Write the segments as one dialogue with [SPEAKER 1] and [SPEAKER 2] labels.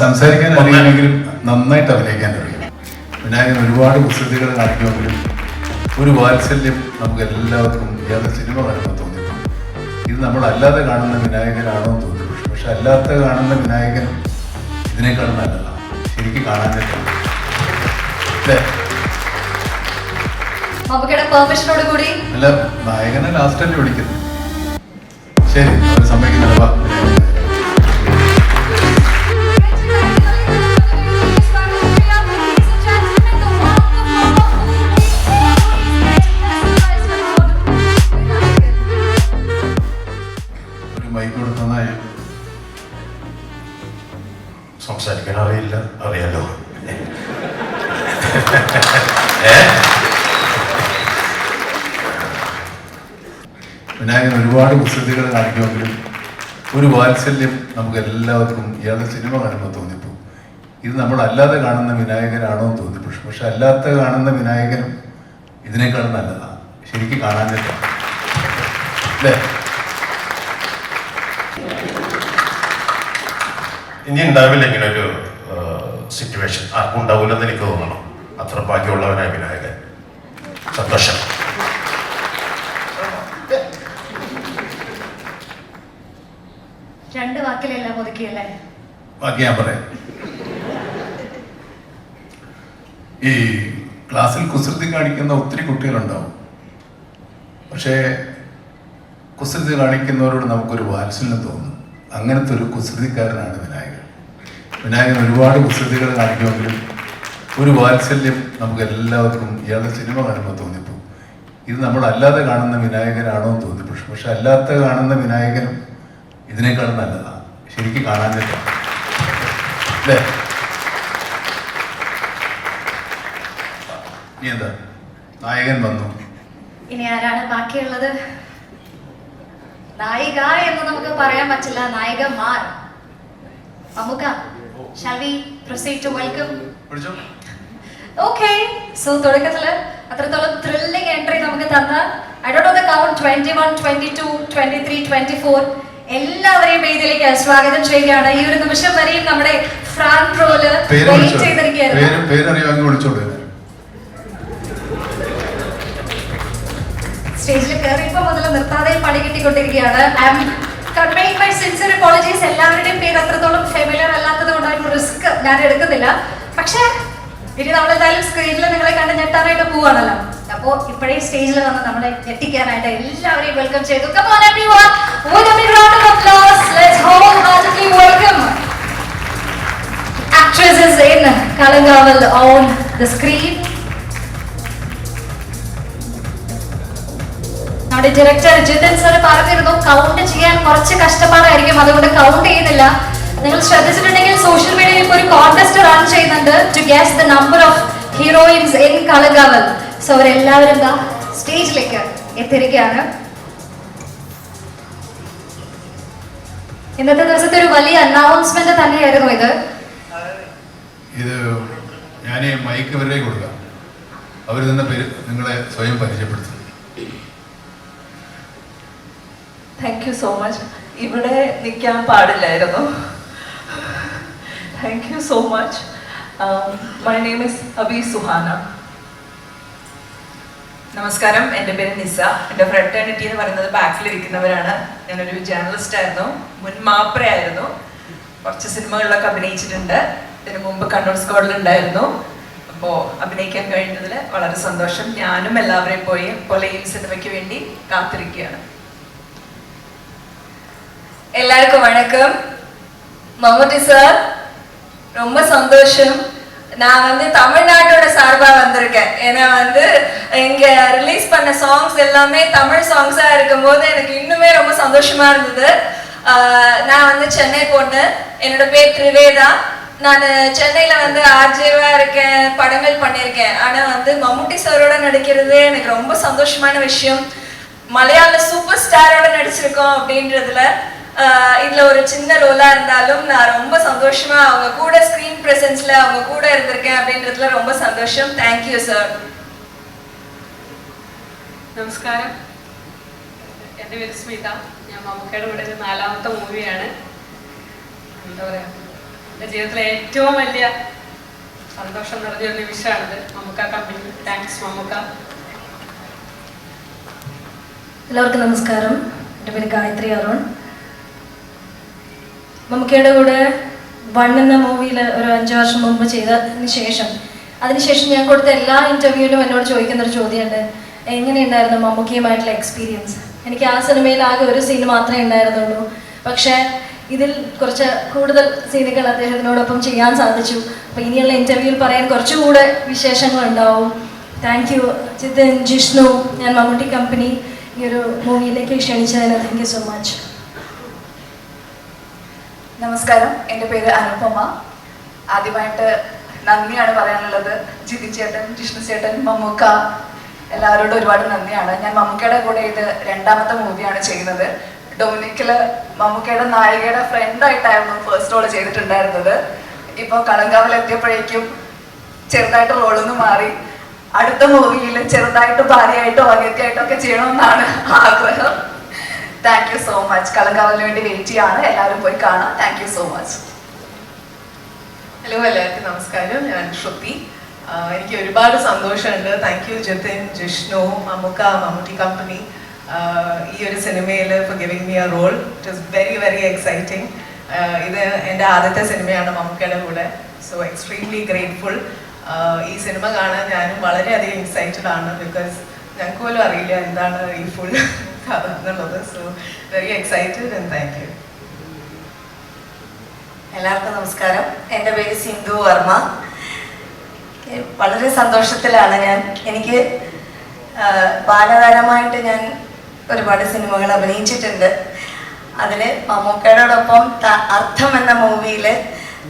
[SPEAKER 1] സംസാരിക്കാൻ അറിയില്ലെങ്കിലും നന്നായിട്ട് അഭിനയിക്കാൻ അറിയാം വിനായകൻ ഒരുപാട് കുസൃതികൾ കാണിക്കുമെങ്കിലും ഒരു വാത്സല്യം നമുക്ക് എല്ലാവർക്കും യാതൊരു സിനിമ കാണുമ്പോൾ തോന്നിയിട്ടുണ്ട്. ഇത് നമ്മൾ അല്ലാതെ കാണുന്ന വിനായകനാണോ എന്ന് തോന്നി പക്ഷെ പക്ഷെ അല്ലാത്ത കാണുന്ന വിനായകൻ ഇതിനേക്കാൾ നല്ലതാണ് ശരിക്കും കാണാൻ പറ്റില്ല. അല്ലേ?
[SPEAKER 2] മമ്മൂക്കയുടെ കൂടി.
[SPEAKER 1] അല്ല നായകനെ ലാസ്റ്റല്ലേ വിളിക്കുന്നു ശരി സമ്മതിക്കുന്നില്ല
[SPEAKER 3] അറിയില്ല. അറിയാലോ.
[SPEAKER 1] വിനായകൻ ഒരുപാട് കുസൃതികൾ കാണിക്കുമെങ്കിലും ഒരു വാത്സല്യം നമുക്ക് എല്ലാവർക്കും ഇയാളുടെ സിനിമ കാണുമ്പോൾ തോന്നിപ്പോ. ഇത് നമ്മൾ അല്ലാതെ കാണുന്ന വിനായകനാണോ എന്ന് തോന്നി പക്ഷെ പക്ഷെ അല്ലാത്ത കാണുന്ന വിനായകനും ഇതിനേക്കാൾ നല്ലതാണ് ശരിക്കും കാണാൻ പറ്റും. അല്ലേ?
[SPEAKER 3] ഇനി ഉണ്ടാവില്ല ഇങ്ങനെ ഒരു സിറ്റുവേഷൻ ആർക്കും ഉണ്ടാവില്ലെന്ന് എനിക്ക് തോന്നണം. അത്ര ഭാഗ്യമുള്ളവനായ വിനായകൻ. സന്തോഷം.
[SPEAKER 2] രണ്ട് വാക്കിലെല്ലാം ഒതുക്കിയല്ലേ?
[SPEAKER 1] ബാക്കി ഞാൻ പറയാം. ഈ ക്ലാസ്സിൽ കുസൃതി കാണിക്കുന്ന ഒത്തിരി കുട്ടികളുണ്ടാവും. പക്ഷേ കുസൃതി കാണിക്കുന്നവരോട് നമുക്കൊരു വാത്സല്യം തോന്നും. അങ്ങനത്തെ ഒരു കുസൃതിക്കാരനാണ് വിനായകൻ. വിനായകൻ ഒരുപാട് കുസൃതികൾ കാണിക്കുമെങ്കിലും ഒരു വാത്സല്യം നമുക്ക് എല്ലാവർക്കും ഇയാളുടെ സിനിമ കാണുമ്പോൾ തോന്നിപ്പോ. ഇത് നമ്മൾ അല്ലാതെ കാണുന്ന വിനായകനാണോ എന്ന് തോന്നി പക്ഷെ അല്ലാത്ത കാണുന്ന വിനായകനും ഇതിനേക്കാൾ നല്ലതാണ് ശരിക്കും കാണാൻ പറ്റും. അല്ലേ? ഇനി എന്താ? നായകൻ വന്നു.
[SPEAKER 2] ഇനി ആരാണ് ബാക്കിയുള്ളത്? നായിക എന്ന് നമുക്ക് പറയാൻ പറ്റില്ല. നായികമാർ. Mammukka shall we proceed to welcome
[SPEAKER 1] okay.
[SPEAKER 2] Okay so തുടക്കത്തിൽ അത്രത്തോളം ത്രില്ലിംഗ് എൻട്രി നമുക്ക് തന്ന I do the count twenty one twenty two twenty three twenty four എല്ലാവരെയും വേദിയിലേക്ക് സ്വാഗതം ചെയ്യുകയാണ്. ഈ ഒരു നിമിഷം വരെയും നമ്മുടെ ഫ്രാങ്ക്
[SPEAKER 1] റോൽ
[SPEAKER 2] വെയിറ്റ് ചെയ്തിരിക്കുകയായിരുന്നു. സ്റ്റേജിൽ കയറിയപ്പോൾ മുതൽ നിർത്താതെ പണി കിട്ടിക്കൊണ്ടിരിക്കുകയാണ്. I'm conveying my sincere apologies എല്ലാവരുടെയും പേര് അത്രത്തോളം ഫെമിലിയർ അല്ലാത്തത് കൊണ്ടായിരുന്നു റിസ്ക് ഞാൻ എടുക്കുന്നില്ല. പക്ഷേ ഇനി നമ്മൾ എന്തായാലും സ്ക്രീനിൽ നിങ്ങളെ കണ്ട് ഞെട്ടാനായിട്ട് പോവാണല്ലോ. അപ്പോ ഇപ്പോഴേ സ്റ്റേജിൽ വന്ന് നമ്മളെ ഞെട്ടിക്കാനായിട്ട് എല്ലാവരെയും വെൽക്കം ചെയ്തു. Come everyone everyone, with big big round of applause, let's welcome actresses in Kalangaval on the screen. നമ്മുടെ ഡയറക്ടർ അജിതൻ സർ പറഞ്ഞിരുന്നു കൗണ്ട് ചെയ്യാൻ കുറച്ച് കഷ്ടപ്പാടായിരിക്കും. അതുകൊണ്ട് കൗണ്ട് ചെയ്യുന്നില്ല. നിങ്ങൾ ശ്രദ്ധിച്ചിട്ടുണ്ടെങ്കിൽ സോഷ്യൽ മീഡിയയിൽ ഇപ്പോൾ ഒരു കോൺടെസ്റ്റ് റൺ ചെയ്യുന്നുണ്ട്. To guess the number of heroines in Kalangaval so അവരെല്ലാവരും എന്താ സ്റ്റേജിലേക്ക് എത്തിരിക്കുകയാണ് ഇന്നത്തെ ദിവസത്തെ ഒരു വലിയ അനൗൺസ്മെന്റ് തന്നെയായിരുന്നു ഇത്.
[SPEAKER 1] ഇത് ഞാൻ മൈക്ക് വരെ കൊടുക്കാം. അവർ പേര് നിങ്ങളെ സ്വയം പരിചയപ്പെടുത്തും.
[SPEAKER 4] താങ്ക് യു സോ മച്ച് ഇവിടെ നിൽക്കാൻ പാടില്ലായിരുന്നു. Thank you so much my name is Abi Suhana
[SPEAKER 5] നമസ്കാരം. എന്റെ പേര് നിസ. എന്റെ ഫ്രട്ടേണിറ്റി എന്ന് പറയുന്നത് ബാക്കിലിരിക്കുന്നവരാണ് ഞാനൊരു ജേർണലിസ്റ്റ് ആയിരുന്നു. മുൻ മാപ്രയായിരുന്നു. കുറച്ച് സിനിമകളിലൊക്കെ അഭിനയിച്ചിട്ടുണ്ട്. ഇതിനു മുമ്പ് കണ്ണൂർ സ്കോഡിലുണ്ടായിരുന്നു അപ്പോൾ അഭിനയിക്കാൻ കഴിഞ്ഞതിൽ വളരെ സന്തോഷം. ഞാനും എല്ലാവരെയും പോയി പോലെ ഈ സിനിമയ്ക്ക് വേണ്ടി കാത്തിരിക്കുകയാണ്.
[SPEAKER 2] எல்லாருக்கும் வணக்கம். மம்முட்டி சார் ரொம்ப சந்தோஷம். நான் வந்து தமிழ்நாட்டோட சார்பாக வந்திருக்கேன். ஏன்னா வந்து இங்கே ரிலீஸ் பண்ண சாங்ஸ் எல்லாமே தமிழ் சாங்ஸாக இருக்கும்போது எனக்கு இன்னுமே ரொம்ப சந்தோஷமாக இருந்தது. நான் வந்து சென்னை பொண்ணு. என்னோட பேர் திரிவேதா. நான் சென்னையில் வந்து ஆர்ஜேவாக இருக்கேன் படங்கள் பண்ணியிருக்கேன். ஆனால் வந்து மம்முட்டி சாரோட நடிக்கிறது எனக்கு ரொம்ப சந்தோஷமான விஷயம். மலையாள சூப்பர் ஸ்டாரோட நடிச்சிருக்கோம் அப்படின்றதுல இதுல ஒரு சின்ன ரோலா இருந்தாலும் நான் ரொம்ப சந்தோஷமா அவங்க கூட ஸ்கிரீன் பிரசன்ஸ்ல அவங்க கூட இருந்திருக்கேன் அப்படின்றதுல ரொம்ப சந்தோஷம் தேங்க்யூ சார்
[SPEAKER 6] നമസ്കാരം എൻ്റെ പേര് സ്മിത ഞാൻ മമ്മൂക്കയുടെ കൂടെ ഒരു നാലാമത്തെ മൂവിയാണ് എന്താ പറയുക എൻ്റെ ജീവിതത്തിലെ ഏറ്റവും വലിയ സന്തോഷം നിറഞ്ഞൊരു നിമിഷമാണിത് മമ്മൂക്ക കമ്പനി താങ്ക്സ് മമ്മൂക്ക
[SPEAKER 7] എല്ലാവർക്കും നമസ്കാരം എൻ്റെ പേര് ഗായത്രി അരുൺ മമ്മൂക്കയുടെ കൂടെ വൺ എന്ന മൂവിയിൽ ഒരു അഞ്ച് വർഷം മുമ്പ് ചെയ്തതിന് ശേഷം. അതിനുശേഷം ഞാൻ കൊടുത്ത എല്ലാ ഇന്റർവ്യൂവിലും എന്നോട് ചോദിക്കുന്ന ഒരു ചോദ്യമുണ്ട്. എങ്ങനെയുണ്ടായിരുന്നു മമ്മൂക്കയുമായിട്ടുള്ള എക്സ്പീരിയൻസ് എനിക്ക് ആ സിനിമയിൽ ആകെ ഒരു സീൻ മാത്രമേ ഉണ്ടായിരുന്നുള്ളൂ. പക്ഷേ ഇതിൽ കുറച്ച് കൂടുതൽ സീനുകൾ അദ്ദേഹത്തിനോടൊപ്പം ചെയ്യാൻ സാധിച്ചു. അപ്പോൾ ഇനിയുള്ള ഇന്റർവ്യൂവിൽ പറയാൻ കുറച്ചുകൂടെ വിശേഷങ്ങളുണ്ടാവും. താങ്ക് യു ജിതിൻ ജിഷ്ണു ഞാൻ മമ്മൂട്ടി കമ്പനി ഈ ഒരു മൂവിയിലേക്ക് ക്ഷണിച്ചതിന് താങ്ക് യു സോ മച്ച്
[SPEAKER 8] നമസ്കാരം. എന്റെ പേര് അനുപമ. ആദ്യമായിട്ട് നന്ദിയാണ് പറയാനുള്ളത്. ജിതി ചേട്ടൻ ജിഷ്ണു ചേട്ടൻ മമ്മൂക്ക. എല്ലാവരോടും ഒരുപാട് നന്ദിയാണ്. ഞാൻ മമ്മൂക്കയുടെ കൂടെ ഇത് രണ്ടാമത്തെ മൂവിയാണ് ചെയ്യുന്നത്. ഡൊമിനിക്കിൽ മമ്മൂക്കയുടെ നായികയുടെ ഫ്രണ്ടായിട്ടായിരുന്നു ഫസ്റ്റ് റോൾ ചെയ്തിട്ടുണ്ടായിരുന്നത്. ഇപ്പൊ കളങ്കാവിൽ എത്തിയപ്പോഴേക്കും ചെറുതായിട്ട് റോളൊന്ന് മാറി. അടുത്ത മൂവിയിൽ ചെറുതായിട്ട് ഭാര്യയായിട്ടോ അനിയത്തിയായിട്ടോ ഒക്കെ ചെയ്യണമെന്നാണ് ആഗ്രഹം. താങ്ക് യു സോ മച്ച് കളങ്കാവലിന് വേണ്ടി വെയിറ്റ് ചെയ്യാണ്. എല്ലാവരും പോയി കാണാം. Thank you so much
[SPEAKER 9] hello എല്ലാവർക്കും നമസ്കാരം. ഞാൻ ശ്രുതി. എനിക്ക് ഒരുപാട് സന്തോഷമുണ്ട്. Thank you Jathin Jishnu Mammukka Mammootty company ഈ ഒരു സിനിമയിൽ for giving me a role it is very very exciting ഇത് എന്റെ ആദ്യത്തെ സിനിമയാണ് മമ്മൂക്കയുടെ കൂടെ. സോ എക്സ്ട്രീംലി ഗ്രേറ്റ്ഫുൾ ഈ സിനിമ കാണാൻ ഞാനും വളരെയധികം എക്സൈറ്റഡ് ആണ് ബിക്കോസ് ഞങ്ങൾക്ക് പോലും അറിയില്ല എന്താണ് ഈ ഫുൾ കഥ എന്നുള്ളത്. So very excited and thank you
[SPEAKER 8] എല്ലാവർക്കും നമസ്കാരം. എന്റെ പേര് സിന്ധു വർമ്മ. വളരെ സന്തോഷത്തിലാണ് ഞാൻ എനിക്ക് ബാലതാരമായിട്ട് ഞാൻ ഒരുപാട് സിനിമകൾ അഭിനയിച്ചിട്ടുണ്ട്. അതിൽ മമ്മൂക്കയോടൊപ്പം അർത്ഥം എന്ന മൂവിയിൽ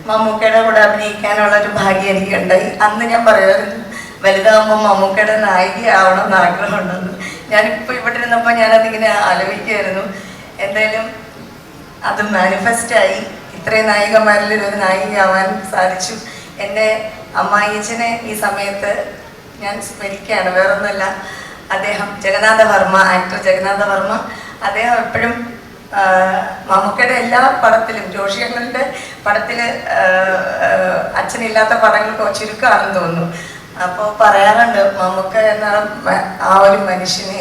[SPEAKER 8] മമ്മൂക്കയുടെ കൂടെ അഭിനയിക്കാനുള്ള ഒരു ഭാഗ്യം എനിക്കുണ്ടായി. അന്ന് ഞാൻ പറയുമായിരുന്നു വലുതാകുമ്പോൾ മമ്മൂക്കയുടെ നായികയാവണം എന്ന് ആഗ്രഹമുണ്ടെന്ന്. ഞാനിപ്പോൾ ഇവിടെ ഇരുന്നപ്പോൾ ഞാനതിങ്ങനെ ആലോചിക്കുമായിരുന്നു എന്തായാലും അത് മാനിഫെസ്റ്റായി ഇത്രയും നായികമാരിൽ ഒരു നായികയാവാൻ സാധിച്ചു. എന്റെ അമ്മായിച്ചനെ ഈ സമയത്ത് ഞാൻ സ്മരിക്കുകയാണ്. വേറൊന്നുമല്ല. അദ്ദേഹം ജഗന്നാഥ വർമ്മ ആക്ടർ ജഗന്നാഥ വർമ്മ. അദ്ദേഹം എപ്പോഴും മമ്മൂക്കയുടെ എല്ലാ പടത്തിലും ജോഷിയങ്ങളുടെ പടത്തിൽ അച്ഛനില്ലാത്ത പടങ്ങൾ ചുരുക്കമാണെന്ന് തോന്നുന്നു. അപ്പോൾ പറയാറുണ്ട് മമ്മൂക്ക എന്ന ആ ഒരു മനുഷ്യനെ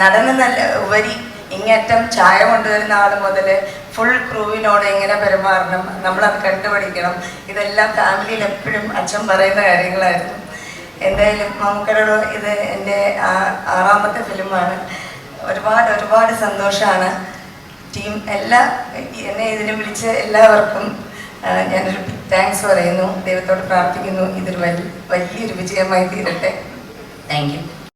[SPEAKER 8] നടന് നല്ല ഉപരി ഇങ്ങേറ്റം ചായ കൊണ്ടുവരുന്ന ആൾ മുതൽ ഫുൾ ക്രൂവിനോട് എങ്ങനെ പെരുമാറണം നമ്മളത് കണ്ടുപഠിക്കണം. ഇതെല്ലാം ഫാമിലിയിൽ എപ്പോഴും അച്ഛൻ പറയുന്ന കാര്യങ്ങളായിരുന്നു. എന്തായാലും മമ്മൂക്കരോട് ഇത് എന്റെ ആറാമത്തെ ഫിലിമാണ്. ഒരുപാട് ഒരുപാട് സന്തോഷമാണ് ടീം എല്ലാ എന്നെ ഇതിനെ വിളിച്ച എല്ലാവർക്കും ഞാനൊരു താങ്ക്സ് പറയുന്നു. ദൈവത്തോട് പ്രാർത്ഥിക്കുന്നു. ഇതൊരു വലിയ വലിയൊരു വിജയമായി തീരട്ടെ. Thank you.